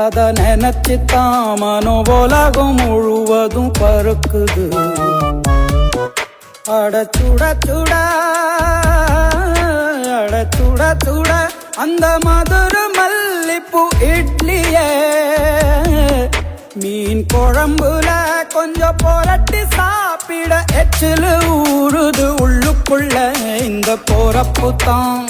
அத நினைச்சுத்தான் மனோ உலகம் முழுவதும் பருக்குது அடச்சுட சுட அடச்சுட சுட அந்த மதுர மல்லிப்பூ இட்லியே. மீன் குழம்புல கொஞ்சம் புரட்டி சாப்பிட எச்சில் ஊறுது உள்ளுக்குள்ள. இந்த போறப்பு தான்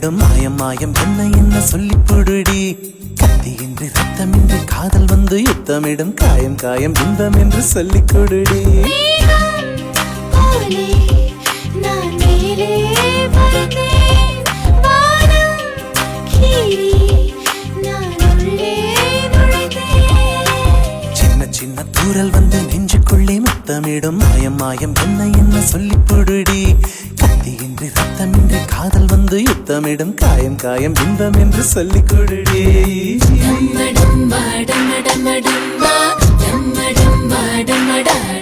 என்னிடம் மாயம் மாயம் என்ன என்ன சொல்லி புடுடி? கத்தி கத்தியின்றி ரத்தமின்றி காதல் வந்து யுத்தமிடும். காயம் காயம் இன்பம் என்று சொல்லிக் கொடுடி. நான் மேலே நெஞ்சுக்குள்ளே முத்தமிடும் மாயம் மாயம் என்ன என்ன சொல்லி புடுடி? கத்தியின்றி ரத்தமின்றி காதல் வந்து யுத்தமிடும் காயம் காயம் இன்பம் என்று சொல்லிக் கொடுடி. டம்ம டம்ம டம்ம டம்ம டம்மா, டம்ம.